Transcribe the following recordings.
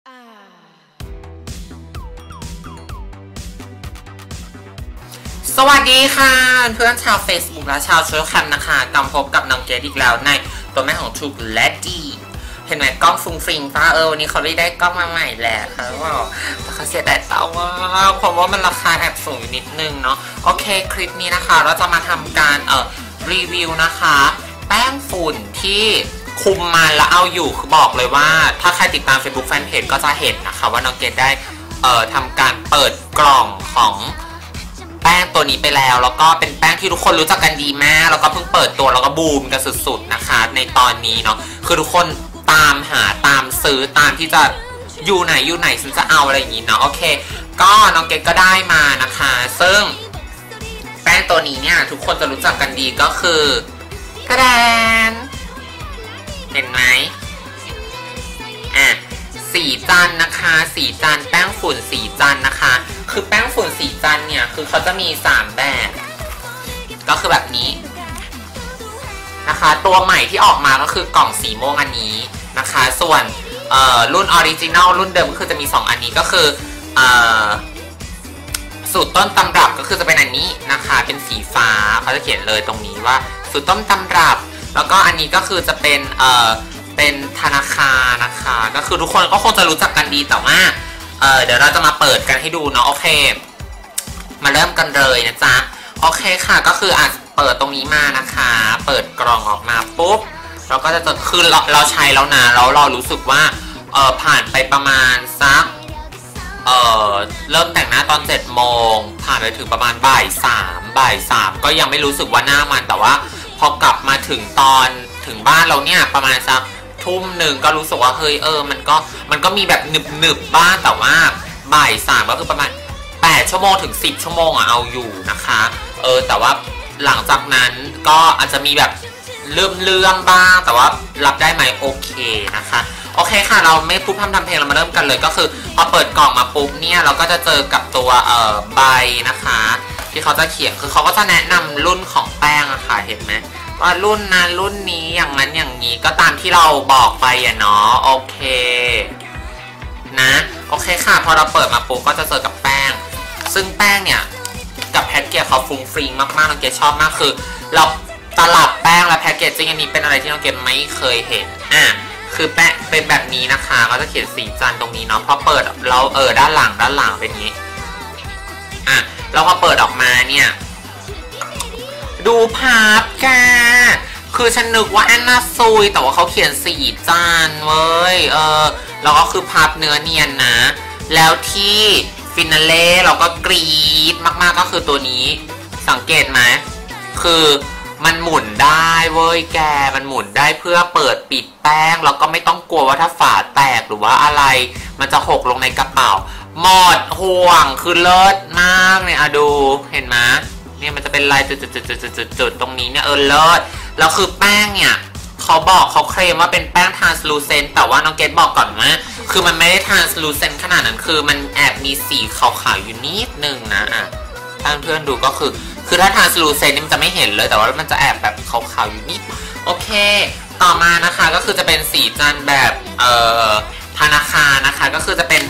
สวัสดีค่ะ เพื่อนชาว Facebook และชาวโซเชียลแคมนะคะกลับพบกับน้องเกดอีกแล้วในตัวแม่ของ True และดีเห็นไหมกล้องฟุ้งฟิงฟ้าเออวันนี้เขาได้ได้กล้องมาใหม่แหละค่ะว่าแต่เขาเสียดายเตาว่ากเพราะว่ามันราคาแอบสูงอยู่นิดนึงเนาะโอเคคลิปนี้นะคะ เราจะมาทำการเอ่อรีวิวนะคะ แป้งฝุ่นที่ คุมมาแล้วเอาอยู่คือบอกเลยว่า ถ้าใครติดตาม Facebook Fanpage ก็จะเห็นนะคะ ว่าน้องเกดได้เอ่อทำการเปิดกล่องของแป้งตัวนี้ไปแล้ว แล้วก็เป็นแป้งที่ทุกคนรู้จักกันดีมากแล้วก็เพิ่งเปิดตัวแล้วก็บูมกันสุดๆนะคะ ในตอนนี้เนาะคือทุกคนตามหาตามซื้อตามที่จะอยู่ไหนอยู่ไหนฉันจะเอาอะไรอย่างนี้เนาะโอเค ก็น้องเกดก็ได้มานะคะ ซึ่งแป้งตัวนี้เนี่ยทุกคนจะรู้จักกันดีก็คือ กระแดน เห็นไหมอะสีจันนะคะ สีจันแป้งฝุ่นสีจันนะคะ คือแป้งฝุ่นสีจันเนี่ยคือเขาจะมี 3 แบบ ก็คือแบบนี้นะคะ ตัวใหม่ที่ออกมาก็คือกล่องสีม่วงอันนี้นะคะ ส่วนรุ่นออริจินัลรุ่นเดิมก็คือจะมี 2 อันนี้ก็คืออสูตรต้นตำรับก็คือจะเป็นอันนี้นะคะ เป็นสีฟ้าเขาจะเขียนเลยตรงนี้ว่า สูตรต้นตำรับ แล้วก็อันนี้ก็คือจะเป็นเอ่อเป็นธนาคารนะคะ ก็คือทุกคนก็คงจะรู้จักกันดีแต่ว่าเอ่อเดี๋ยวเราจะมาเปิดกันให้ดูเนาะโอเค มาเริ่มกันเลยนะจ๊ะโอเคค่ะก็คืออะเปิดตรงนี้มานะคะ เปิดกล่องออกมาปุ๊บเราก็จะเจอคือเราเราใช้แล้วนะแล้วเรารู้สึกว่าเออผ่านไปประมาณสักเอ่อเริ่มแต่งหน้าตอน7จ็ดโมงผ่านไปถึงประมาณบ่ายสามบ่ายสามก็ยังไม่รู้สึกว่าหน้ามันแต่ว่า พอกลับมาถึงตอนถึงบ้านเราเนี่ยประมาณสักทุ่มหนึ่งก็รู้สึกว่าเฮ้ยเออ มันก็มันก็มีแบบหนึบหนึบบ้างแต่ว่าบ่ายสามก็คือประมาณ 8 ชั่วโมงถึง 10 ชั่วโมงอะเอาอยู่นะคะ เออแต่ว่าหลังจากนั้นก็อาจจะมีแบบเลื่อมเลื่อมบ้างแต่ว่ารับได้ไหมโอเคนะคะโอเคค่ะ เราไม่พูดพร่ำทำเพลงเรามาเริ่มกันเลยก็คือพอเปิดกล่องมาปุ๊บเนี่ยเราก็จะเจอกับตัวเอ่อใบนะคะ ที่เขาจะเขียนคือเขาก็จะแนะนำรุ่นของแป้งอะค่ะเห็นไหมว่ารุ่นนั้นรุ่นนี้อย่างนั้นอย่างนี้ก็ตามที่เราบอกไปอะเนาะโอเค นะ โอเคค่ะ พอเราเปิดมาปุ๊บก็จะเจอกับแป้ง ซึ่งแป้งเนี่ย กับแพ็กเกจเขาฟรุ้งฟริงมากๆน้องเกดชอบมากคือ เราตลับแป้งและแพ็กเกจจิ้งอันนี้เป็นอะไรที่น้องเกดไม่เคยเห็นอะคือแป้งเป็นแบบนี้นะคะก็จะเขียนสีจันทร์ตรงนี้เนาะพอเปิดเราเออด้านหลังด้านหลังเป็นอย่างนี้อะ แล้วพอเปิดออกมาเนี่ย ดูภาพแกคือฉันนึกว่าแอนนาซุย แต่ว่าเขาเขียนสีจานเว้ย เออ แล้วก็คือพับเนื้อเนียนนะ แล้วที่ฟินาเล่เราก็กรี๊ดมากๆก็คือตัวนี้ สังเกตไหม คือมันหมุนได้เว้ยแก มันหมุนได้เพื่อเปิดปิดแป้ง แล้วก็ไม่ต้องกลัวว่าถ้าฝาแตกหรือว่าอะไร มันจะหกลงในกระเป๋า หมดห่วงคือเลิศมากเนี่ยอะดูเห็นไหมเนี่ยมันจะเป็นลายจุดๆๆๆๆๆตรงนี้เนี่ยเออเลิศแล้วคือแป้งเนี่ยเขาบอกเขาเคลมว่าเป็นแป้ง translucent แต่ว่าน้องเกดบอกก่อนว่าคือมันไม่ได้ translucent ขนาดนั้นคือมันแอบมีสีขาวๆอยู่นิดนึงนะอะถ้าเพื่อนๆดูก็คือ คือถ้า translucent นี่มันจะไม่เห็นเลยแต่ว่ามันจะแอบแบบขาวๆอยู่นิดโอเค ต่อมานะคะก็คือจะเป็นสีจันทร์แบบเอ่อธนาคารนะคะก็คือจะเป็น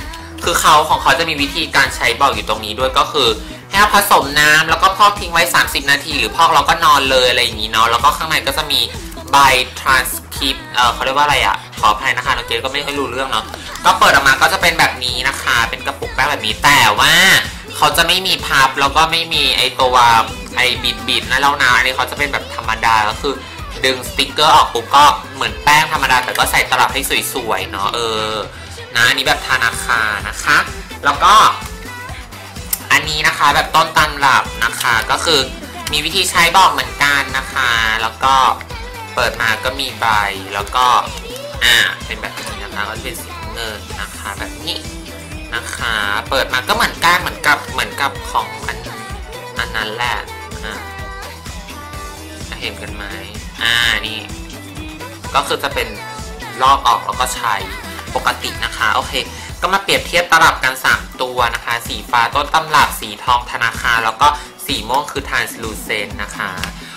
คือเขาของเขาจะมีวิธีการใช้บอกอยู่ตรงนี้ด้วยก็คือให้ผสมน้ำแล้วก็พอกทิ้งไว้ 30 นาที หรือพอกเราก็นอนเลยอะไรอย่างนี้เนาะแล้วก็ข้างในก็จะมีใบ transcript เอ่อเขาเรียกว่าอะไรอะ่ะขออภัยนะคะน้องเกดก็ไม่ค่อยรู้เรื่องเนาะก็เปิดออกมาก็จะเป็นแบบนี้นะคะ เป็นกระปุกแป้งแบบนี้แต่ว่าเขาจะไม่มีพับแล้วก็ไม่มีไอตัวไอบิดบิดนะแล้วนะอันนี้เขาจะเป็นแบบธรรมดาก็คือดึงสติกเกอร์ออกปุ๊บก็เหมือนแป้งธรรมดาแต่ก็ใส่ตลับให้สวยๆเนาะเออ นะอันนี้แบบธนาคารนะคะ แล้วก็ อันนี้นะคะแบบต้นตำรับนะคะ ก็คือมีวิธีใช้บอกเหมือนกันนะคะ แล้วก็เปิดมาก็มีใบแล้วก็อ่าเป็นแบบนี้นะคะก็เป็นสีเงินนะคะแบบนี้นะคะ เปิดมาก็เหมือนกันเหมือนกับเหมือนกับของอันอันนั้นแหละอ่าเห็นกันไหมอ่านี่ก็คือจะเป็นลอกออกแล้วก็ใช้ ปกตินะคะโอเค ก็มาเปรียบเทียบตลับกัน 3 ตัวนะคะ สีฟ้าต้นตำรับสีทองธนาคาร แล้วก็สีม่วงคือ translucent นะคะ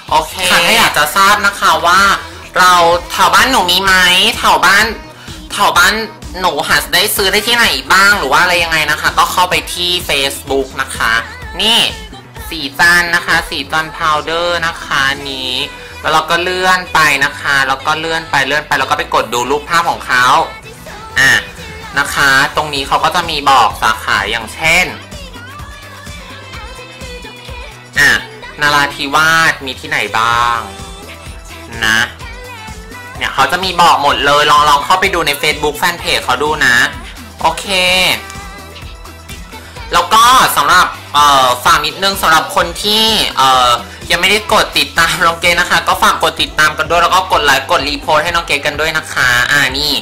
โอเคค่ะถ้าอยากจะทราบนะคะว่า เราแถวบ้านหนูมีไหมแถวบ้านแถวบ้านหนูหาได้ซื้อได้ที่ไหนบ้างหรือว่าอะไรยังไงนะคะ ก็เข้าไปที่ Facebook นะคะ นี่สีจันนะคะ สีจันพาวเดอร์นะคะนี้ แล้วเราก็เลื่อนไปนะคะ แล้วก็เลื่อนไปเลื่อนไปแล้วก็ไปกดดูรูปภาพของเขา นะคะ ตรงนี้เขาก็จะมีบอกสาขาอย่างเช่นอะนาราธิวาสมีที่ไหนบ้างนะเนี่ยเขาจะมีบอกหมดเลยลองลองเข้าไปดูใน Facebook Fanpage เขาดูนะ โอเค แล้วก็สำหรับฝากนิดนึงสำหรับคนที่ยังไม่ได้กดติดตามน้องเกนะคะ ก็ฝากกดติดตามกันด้วยแล้วก็กดไลค์กดรีโพสให้น้องเกกันด้วยนะคะ อ่านี่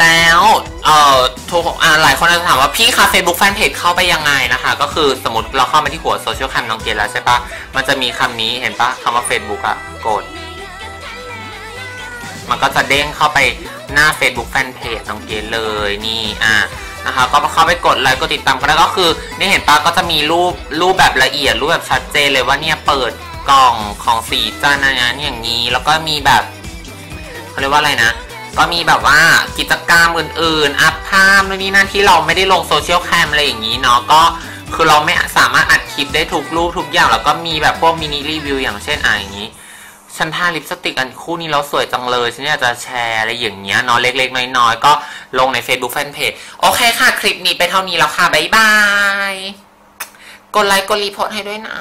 แล้วเอ่อทุกอ่าหลายคนอาจจะถามว่าพี่คะ Facebook Fanpage เข้าไปยังไงนะคะ ก็คือสมมติเราเข้ามาที่หัวโซเชียลแคมน้องเกดแล้วใช่ปะมันจะมีคำนี้เห็นปะคำว่า Facebook อะกด มันก็จะเด้งเข้าไปหน้า Facebook Fanpage น้องเกดเลยนี่อะนะคะก็เข้าไปกดไลค์กดติดตามก็ได้ก็คือนี่เห็นปะก็จะมีรูปรูปแบบละเอียดรูปแบบชัดเจนเลยว่าเนี่ยเปิดกล่องของสีจันทร์นะอย่างนี้ แล้วก็มีแบบเขาเรียกว่าอะไรนะ ก็มีแบบว่ากิจกรรมอื่นๆ อัพภาพนู่นนี่นั่นที่เราไม่ได้ลงโซเชียลแคมอะไรอย่างนี้เนาะก็คือเราไม่สามารถอัดคลิปได้ทุกรูปทุกอย่าง แล้วก็มีแบบพวกมินิรีวิวอย่างเช่นอะอย่างนี้ฉันทาลิปสติกอันคู่นี้แล้วสวยจังเลยฉันอยากจะแชร์อะไรอย่างเงี้ยเนาะเล็กๆ น้อยๆ ก็ลงใน Facebook Fanpage โอเคค่ะ คลิปนี้ไปเท่านี้แล้วค่ะ บ๊ายบาย กดไลค์กดรีโพสต์ให้ด้วยนะ